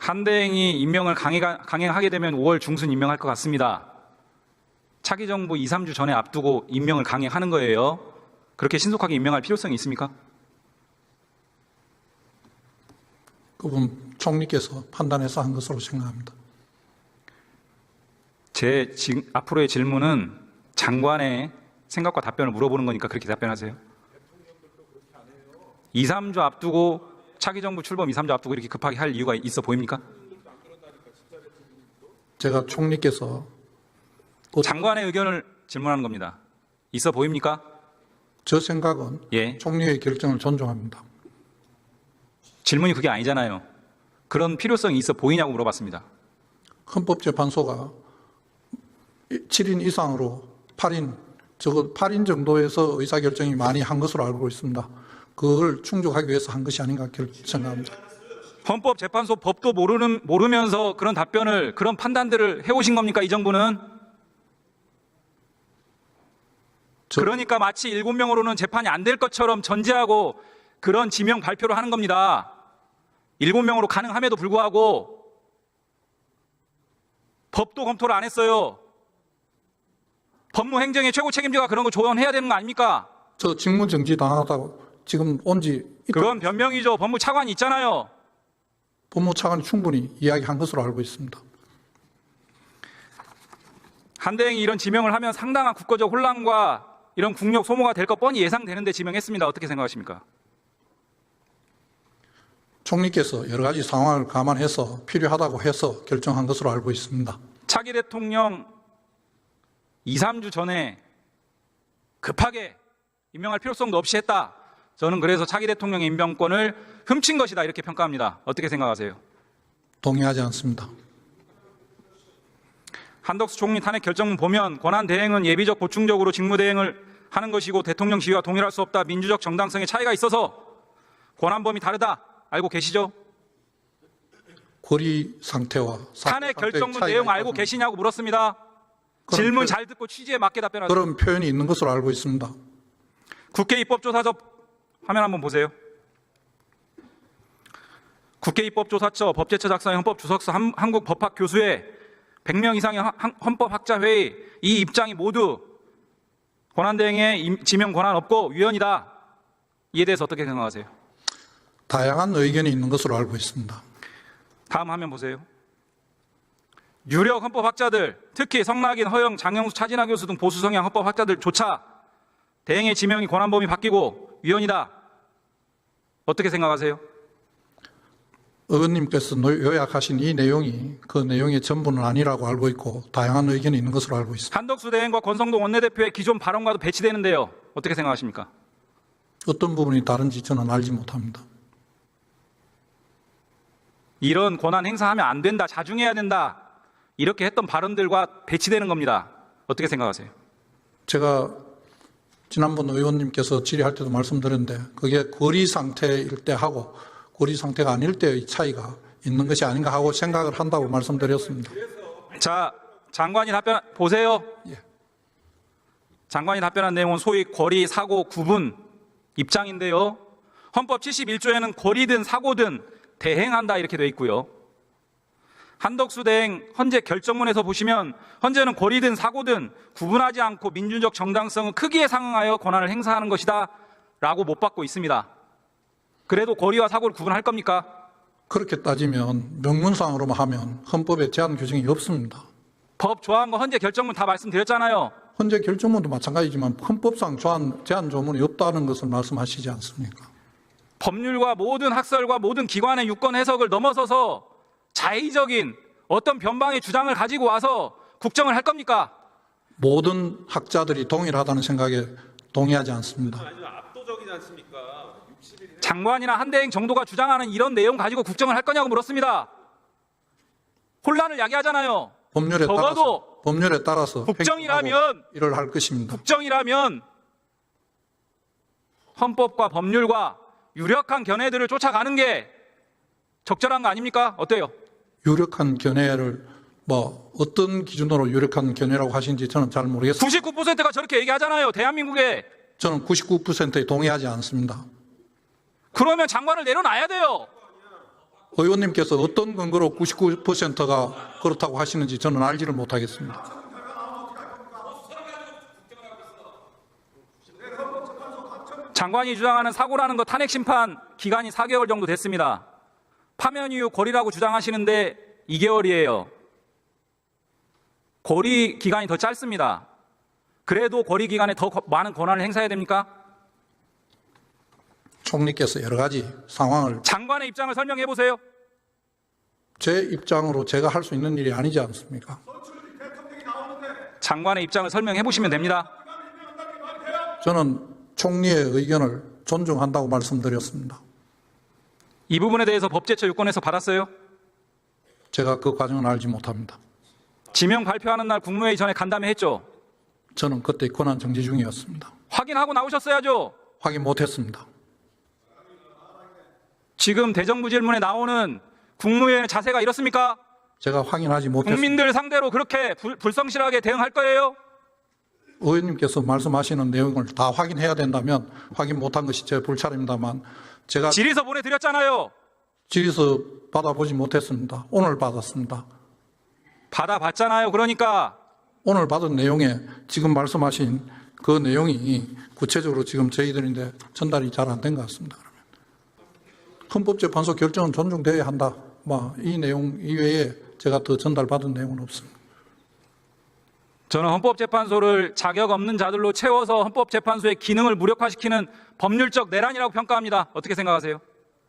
한대행이 임명을 강행, 강행하게 되면 5월 중순 임명할 것 같습니다. 차기 정부 2, 3주 전에 앞두고 임명을 강행하는 거예요. 그렇게 신속하게 임명할 필요성이 있습니까? 그분 총리께서 판단해서 한 것으로 생각합니다. 제 지- 앞으로의 질문은 장관의 생각과 답변을 물어보는 거니까 그렇게 답변하세요. 2, 3주 앞두고 차기 정부 출범 2, 3주 앞두고 이렇게 급하게 할 이유가 있어 보입니까? 제가 총리께서 장관의 의견을 질문하는 겁니다. 있어 보입니까? 저 생각은 예. 총리의 결정을 존중합니다. 질문이 그게 아니잖아요. 그런 필요성이 있어 보이냐고 물어봤습니다. 헌법재판소가 7인 이상으로 8인, 적어 8인 정도에서 의사결정이 많이 한 것으로 알고 있습니다. 그걸 충족하기 위해서 한 것이 아닌가 결- 생각합니다. 헌법재판소 법도 모르는, 모르면서 그런 답변을, 그런 판단들을 해오신 겁니까, 이 정부는? 저- 그러니까 마치 일곱 명으로는 재판이 안 될 것처럼 전제하고 그런 지명 발표를 하는 겁니다. 일곱 명으로 가능함에도 불구하고 법도 검토를 안 했어요. 법무행정의 최고 책임자가 그런 거 조언해야 되는 거 아닙니까? 저 직무 정지 당하다고 지금 온지 그건 변명이죠. 법무 차관이 있잖아요. 법무 차관이 충분히 이야기한 것으로 알고 있습니다. 한대행이 이런 지명을 하면 상당한 국가적 혼란과 이런 국력 소모가 될 것 뻔히 예상되는데 지명했습니다. 어떻게 생각하십니까? 총리께서 여러 가지 상황을 감안해서 필요하다고 해서 결정한 것으로 알고 있습니다. 차기 대통령 2, 3주 전에 급하게 임명할 필요성도 없이 했다. 저는 그래서 차기 대통령의 임명권을 훔친 것이다. 이렇게 평가합니다. 어떻게 생각하세요? 동의하지 않습니다. 한덕수 총리 탄핵 결정문 보면 권한 대행은 예비적 보충적으로 직무 대행을 하는 것이고 대통령 지위와 동일할 수 없다. 민주적 정당성의 차이가 있어서 권한 범위 다르다. 알고 계시죠? 고리 상태와 탄핵 결정문 내용 알고 있다는 계시냐고 물었습니다. 질문 그- 잘 듣고 취지에 맞게 답변하세요. 그런 표현이 있는 것으로 알고 있습니다. 국회 입법조사처 화면 한번 보세요. 국회 입법조사처 법제처 작성의 헌법 주석서 한- 한국 법학 교수회 100명 이상의 한- 헌법학자 회의 이 입장이 모두 권한 대행의 임- 지명 권한 없고 위헌이다. 이에 대해서 어떻게 생각하세요? 다양한 의견이 있는 것으로 알고 있습니다. 다음 화면 보세요. 유력 헌법학자들, 특히 성낙인, 허영, 장영수, 차진하 교수 등 보수 성향 헌법학자들조차 대행의 지명이 권한 범위 바뀌고 위헌이다. 어떻게 생각하세요? 의원님께서 노- 요약하신 이 내용이 그 내용의 전부는 아니라고 알고 있고 다양한 의견이 있는 것으로 알고 있습니다. 한덕수 대행과 권성동 원내대표의 기존 발언과도 배치되는데요. 어떻게 생각하십니까? 어떤 부분이 다른지 저는 알지 못합니다. 이런 권한 행사하면 안 된다, 자중해야 된다. 이렇게 했던 발언들과 배치되는 겁니다. 어떻게 생각하세요? 제가 지난번 의원님께서 질의할 때도 말씀드렸는데 그게 거리 상태일 때 하고 거리 상태가 아닐 때의 차이가 있는 것이 아닌가 하고 생각을 한다고 말씀드렸습니다. 자, 장관이 답변 보세요. 예. 장관이 답변한 내용은 소위 거리, 사고, 구분 입장인데요. 헌법 71조에는 거리든 사고든 대행한다 이렇게 돼 있고요. 한덕수 대행 헌재 결정문에서 보시면 헌재는 거리든 사고든 구분하지 않고 민주적 정당성은 크기에 상응하여 권한을 행사하는 것이다 라고 못 받고 있습니다. 그래도 거리와 사고를 구분할 겁니까? 그렇게 따지면 명문상으로만 하면 헌법에 제한 규정이 없습니다. 법 조항과 헌재 결정문 다 말씀드렸잖아요. 현재 결정문도 마찬가지지만 헌법상 제한, 제한 조문이 없다는 것을 말씀하시지 않습니까? 법률과 모든 학설과 모든 기관의 유권 해석을 넘어서서 자의적인 어떤 변방의 주장을 가지고 와서 국정을 할 겁니까? 모든 학자들이 동일하다는 생각에 동의하지 않습니다. 장관이나 한대행 정도가 주장하는 이런 내용 가지고 국정을 할 거냐고 물었습니다. 혼란을 야기하잖아요. 법률에 적어도 따라서 법률에 따라서 국정이라면 일을 할 것입니다. 국정이라면 헌법과 법률과 유력한 견해들을 쫓아가는 게 적절한 거 아닙니까? 어때요? 유력한 견해를 뭐 어떤 기준으로 유력한 견해라고 하신지 저는 잘 모르겠습니다. 99%가 저렇게 얘기하잖아요. 대한민국에. 저는 99%에 동의하지 않습니다. 그러면 장관을 내려놔야 돼요. 의원님께서 어떤 근거로 99%가 그렇다고 하시는지 저는 알지를 못하겠습니다. 장관이 주장하는 사고라는 거 탄핵 심판 기간이 4개월 정도 됐습니다. 파면 이후 고리라고 주장하시는데 2개월이에요. 고리 기간이 더 짧습니다. 그래도 고리 기간에 더 거- 많은 권한을 행사해야 됩니까? 총리께서 여러 가지 상황을 장관의 입장을 설명해 보세요. 제 입장으로 제가 할 수 있는 일이 아니지 않습니까? 장관의 입장을 설명해 보시면 됩니다. 저는 총리의 의견을 존중한다고 말씀드렸습니다. 이 부분에 대해서 법제처 유권에서 받았어요? 제가 그 과정은 알지 못합니다. 지명 발표하는 날 국무회의 전에 간담회 했죠? 저는 그때 권한 정지 중이었습니다. 확인하고 나오셨어야죠? 확인 못했습니다. 지금 대정부 질문에 나오는 국무회의 자세가 이렇습니까? 제가 확인하지 못했습니다. 국민들 상대로 그렇게 불, 불성실하게 대응할 거예요? 의원님께서 말씀하시는 내용을 다 확인해야 된다면 확인 못한 것이 제 불찰입니다만 제가 질의서 보내드렸잖아요. 질의서 받아보지 못했습니다. 오늘 받았습니다. 받아봤잖아요. 그러니까 오늘 받은 내용에 지금 말씀하신 그 내용이 구체적으로 지금 저희들인데 전달이 잘 안 된 것 같습니다. 그러면 헌법재판소 결정은 존중되어야 한다. 뭐 이 내용 이외에 제가 더 전달받은 내용은 없습니다. 저는 헌법재판소를 자격 없는 자들로 채워서 헌법재판소의 기능을 무력화시키는 법률적 내란이라고 평가합니다. 어떻게 생각하세요?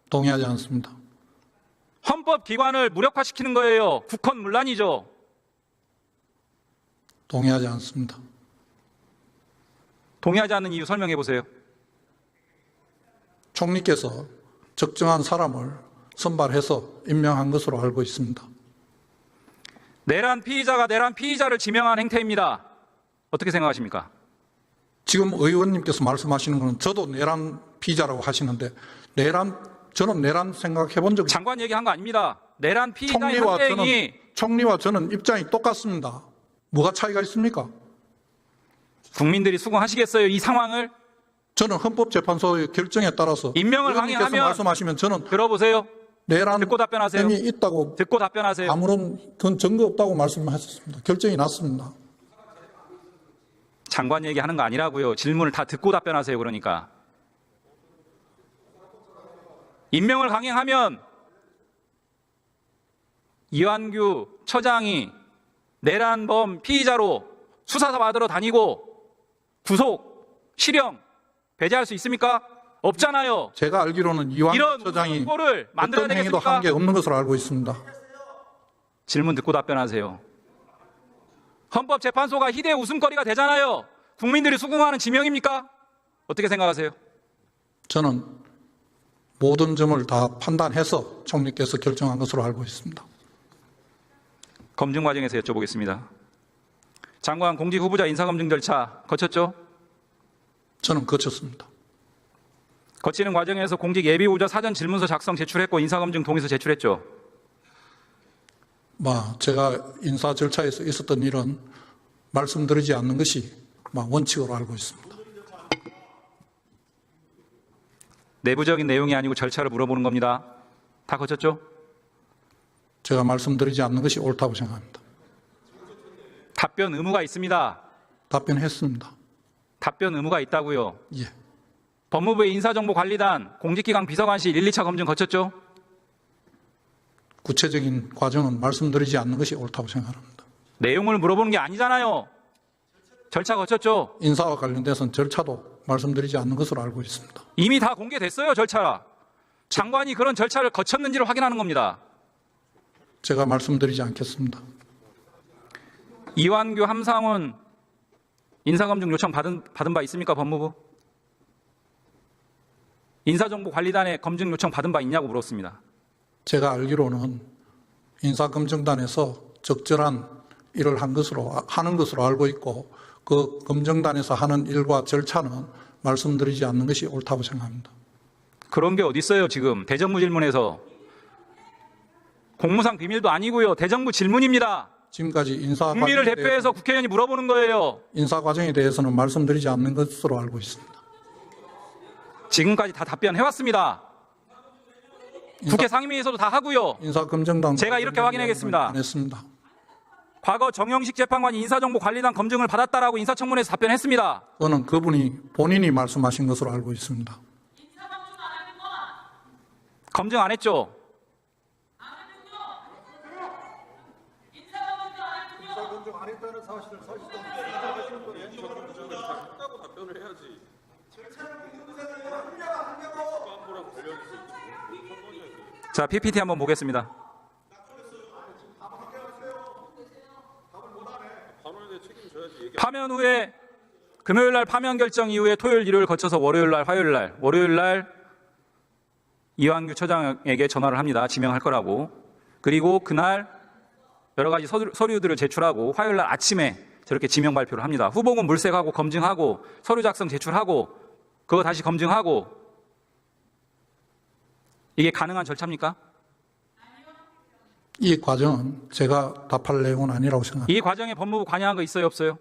동의하지 않습니다. 헌법기관을 무력화시키는 거예요. 국헌문란이죠. 동의하지 않습니다. 동의하지 않는 이유 설명해 보세요. 총리께서 적정한 사람을 선발해서 임명한 것으로 알고 있습니다. 내란 피의자가 내란 피의자를 지명한 행태입니다. 어떻게 생각하십니까? 지금 의원님께서 말씀하시는 것은 저도 내란 피의자라고 하시는데 내란 저는 내란 생각해 본 적이 장관 얘기한 거 아닙니다. 내란 피의자의 총리와 저는 총리와 저는 입장이 똑같습니다. 뭐가 차이가 있습니까? 국민들이 수긍하시겠어요? 이 상황을 저는 헌법재판소의 결정에 따라서 임명을 강행하면- 말씀하시면 저는 들어보세요. 내란 듣고 답변하세요. 행위 있다고 듣고 답변하세요. 아무런 그건 증거 없다고 말씀하셨습니다. 결정이 났습니다. 장관 얘기하는 거 아니라고요. 질문을 다 듣고 답변하세요. 그러니까 임명을 강행하면 이완규 처장이 내란범 피의자로 수사 받으러 다니고 구속, 실형 배제할 수 있습니까? 없잖아요. 제가 알기로는 이완 처장이 어떤 행위도? 한 게 없는 것으로 알고 있습니다. 질문 듣고 답변하세요. 헌법재판소가 희대의 웃음거리가 되잖아요. 국민들이 수긍하는 지명입니까? 어떻게 생각하세요? 저는 모든 점을 다 판단해서 총리께서 결정한 것으로 알고 있습니다. 검증 과정에서 여쭤보겠습니다. 장관 공직 후보자 인사검증 절차 거쳤죠? 저는 거쳤습니다. 거치는 과정에서 공직 예비 후보자 사전 질문서 작성 제출했고 인사검증 동의서 제출했죠? 막 제가 인사 절차에서 있었던 일은 말씀드리지 않는 것이 막 원칙으로 알고 있습니다. 내부적인 내용이 아니고 절차를 물어보는 겁니다. 다 거쳤죠? 제가 말씀드리지 않는 것이 옳다고 생각합니다. 답변 의무가 있습니다. 답변했습니다. 답변 의무가 있다고요. 예. 법무부의 인사정보관리단 공직기강 비서관실 1, 2차 검증 거쳤죠? 구체적인 과정은 말씀드리지 않는 것이 옳다고 생각합니다. 내용을 물어보는 게 아니잖아요. 절차 거쳤죠? 인사와 관련돼서는 절차도 말씀드리지 않는 것으로 알고 있습니다. 이미 다 공개됐어요, 절차. 장관이 그런 절차를 거쳤는지를 확인하는 겁니다. 제가 말씀드리지 않겠습니다. 이완규, 함상훈 인사검증 요청 받은, 받은 바 있습니까, 법무부? 인사정보관리단에 검증 요청 받은 바 있냐고 물었습니다. 제가 알기로는 인사검증단에서 적절한 일을 한 것으로 하는 것으로 알고 있고 그 검증단에서 하는 일과 절차는 말씀드리지 않는 것이 옳다고 생각합니다. 그런 게 어디 있어요, 지금 대정부 질문에서. 공무상 비밀도 아니고요. 대정부 질문입니다. 지금까지 인사 국민을 대표해서 국회의원이 물어보는 거예요. 인사 과정에 대해서는 말씀드리지 않는 것으로 알고 있습니다. 지금까지 다 답변해 왔습니다. 국회 상임위에서도 다 하고요. 인사검증단 제가 이렇게 확인하겠습니다. 안 했습니다. 과거 정영식 재판관이 인사정보관리단 검증을 받았다라고 인사청문회에서 답변했습니다. 그거는 그분이 본인이 말씀하신 것으로 알고 있습니다. 검증 안 했죠? 자, PPT 한번 보겠습니다. 파면 후에 금요일 날 파면 결정 이후에 토요일, 일요일 거쳐서 월요일 날, 화요일 날, 월요일 날 이완규 처장에게 전화를 합니다. 지명할 거라고. 그리고 그날 여러 가지 서류, 서류들을 제출하고 화요일 날 아침에 저렇게 지명 발표를 합니다. 후보군 물색하고 검증하고 서류 작성 제출하고 그거 다시 검증하고 이게 가능한 절차입니까? 이 과정은 제가 답할 내용은 아니라고 생각합니다. 이 과정에 법무부 관여한 거 있어요, 없어요?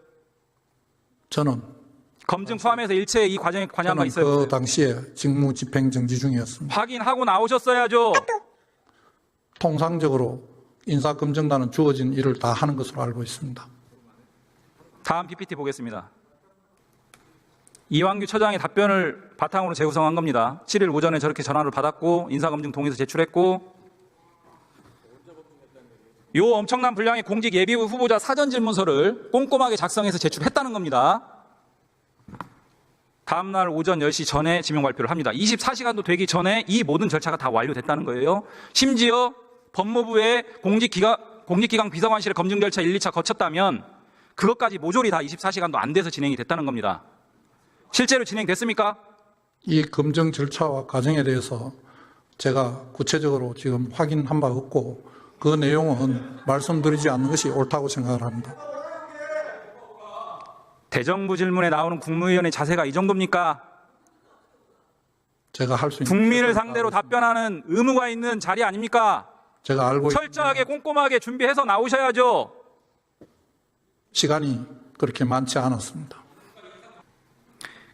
저는 검증 포함해서 일체 이 과정에 관여한 거 저는 있어요, 그 없어요? 당시에 직무 집행 정지 중이었습니다. 확인하고 나오셨어야죠. 통상적으로 인사검증단은 주어진 일을 다 하는 것으로 알고 있습니다. 다음 PPT 보겠습니다. 이완규 처장의 답변을 바탕으로 재구성한 겁니다. 7일 오전에 저렇게 전화를 받았고 인사검증 동의서 제출했고 요 엄청난 분량의 공직 예비후 후보자 사전 질문서를 꼼꼼하게 작성해서 제출했다는 겁니다. 다음 날 오전 10시 전에 지명 발표를 합니다. 24시간도 되기 전에 이 모든 절차가 다 완료됐다는 거예요. 심지어 법무부의 공직기강, 공직기강 비서관실의 검증 절차 1, 2차 거쳤다면 그것까지 모조리 다 24시간도 안 돼서 진행이 됐다는 겁니다. 실제로 진행됐습니까? 이 검증 절차와 과정에 대해서 제가 구체적으로 지금 확인한 바 없고 그 내용은 말씀드리지 않는 것이 옳다고 생각을 합니다. 대정부 질문에 나오는 국무위원의 자세가 이 정도입니까? 제가 할 수 있는 국민을 상대로. 답변하는 의무가 있는 자리 아닙니까? 제가 알고 철저하게 꼼꼼하게 준비해서 나오셔야죠. 시간이 그렇게 많지 않았습니다.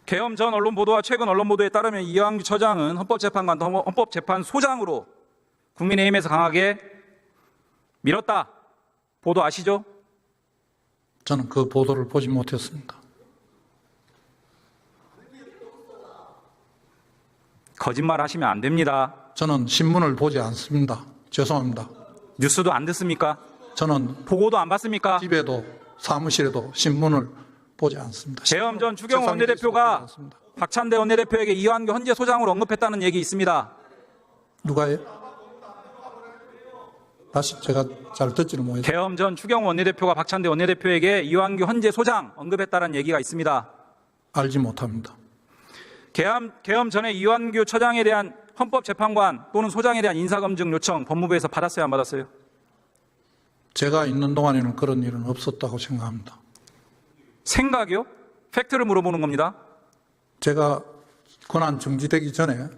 계엄 전 언론 보도와 최근 언론 보도에 따르면 이완규 처장은 헌법재판관 헌법재판소장으로 국민의힘에서 강하게 밀었다. 보도 아시죠? 저는 그 보도를 보지 못했습니다. 거짓말 하시면 안 됩니다. 저는 신문을 보지 않습니다. 죄송합니다. 뉴스도 안 듣습니까? 저는 보고도 안 받습니까? 집에도 사무실에도 신문을 보지 않습니다. 계엄 전 보지 원내대표가. 박찬대 원내대표에게 이완규 헌재 소장으로 언급했다는 얘기 있습니다. 누가요? 다시 제가 잘 듣지를 못했어요. 계엄 전 추경호 원내대표가 박찬대 원내대표에게 이완규 헌재 소장 언급했다는 얘기가 있습니다. 알지 못합니다. 계엄, 계엄 전에 이완규 처장에 대한 헌법재판관 또는 소장에 대한 인사검증 요청 법무부에서 받았어요, 안 받았어요? 제가 있는 동안에는 그런 일은 없었다고 생각합니다. 생각이요? 팩트를 물어보는 겁니다. 제가 권한 정지되기 전에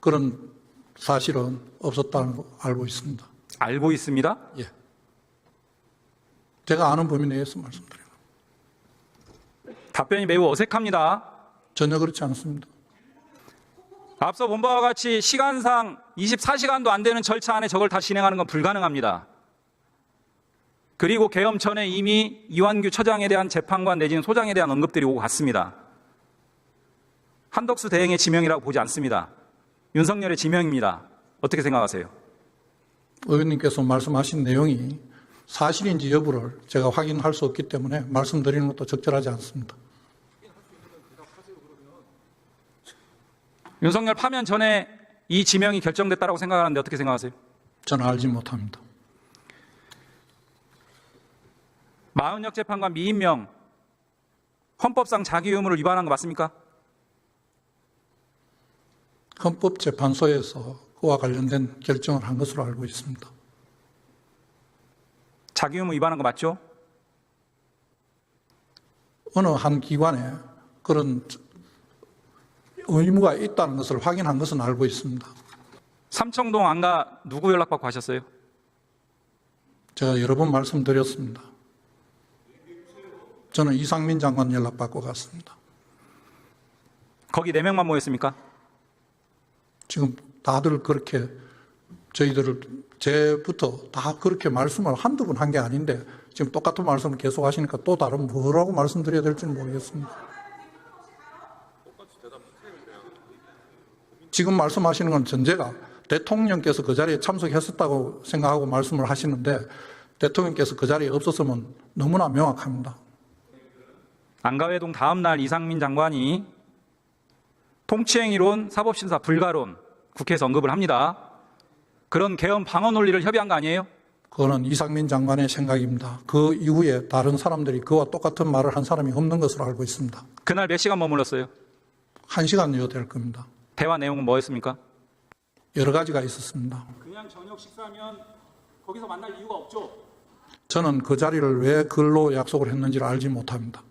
그런 사실은 없었다는 거 알고 있습니다. 알고 있습니다. 예. 제가 아는 범위 내에서 말씀드립니다. 답변이 매우 어색합니다. 전혀 그렇지 않습니다. 앞서 본 바와 같이 시간상 24시간도 안 되는 절차 안에 저걸 다 진행하는 건 불가능합니다. 그리고 계엄 전에 이미 이완규 처장에 대한 재판관 내지는 소장에 대한 언급들이 오고 갔습니다. 한덕수 대행의 지명이라고 보지 않습니다. 윤석열의 지명입니다. 어떻게 생각하세요? 의원님께서 말씀하신 내용이 사실인지 여부를 제가 확인할 수 없기 때문에 말씀드리는 것도 적절하지 않습니다. 윤석열 파면 전에 이 지명이 결정됐다고 생각하는데 어떻게 생각하세요? 저는 알지 못합니다. 마흔역 재판관 미임명 헌법상 자기 의무를 위반한 거 맞습니까? 헌법재판소에서 그와 관련된 결정을 한 것으로 알고 있습니다. 자기 의무 위반한 거 맞죠? 어느 한 기관에 그런 의무가 있다는 것을 확인한 것은 알고 있습니다. 삼청동 안가 누구 연락받고 하셨어요? 제가 여러 번 말씀드렸습니다. 저는 이상민 장관 연락받고 갔습니다. 거기 네 명만 모였습니까? 지금 다들 그렇게 저희들을 제부터 다 그렇게 말씀을 한두 번 한 게 아닌데 지금 똑같은 말씀을 계속 하시니까 또 다른 뭐라고 말씀드려야 될지는 모르겠습니다. 지금 말씀하시는 건 전제가 대통령께서 그 자리에 참석했었다고 생각하고 말씀을 하시는데 대통령께서 그 자리에 없었으면 너무나 명확합니다. 안가회동 다음 날 이상민 장관이 통치행위론, 사법심사 불가론 국회에서 언급을 합니다. 그런 개헌 방어 논리를 협의한 거 아니에요? 그거는 이상민 장관의 생각입니다. 그 이후에 다른 사람들이 그와 똑같은 말을 한 사람이 없는 것으로 알고 있습니다. 그날 몇 시간 머물렀어요? 한 시간여 될 겁니다. 대화 내용은 뭐였습니까? 여러 가지가 있었습니다. 그냥 저녁 식사면 거기서 만날 이유가 없죠. 저는 그 자리를 왜 글로 약속을 했는지를 알지 못합니다.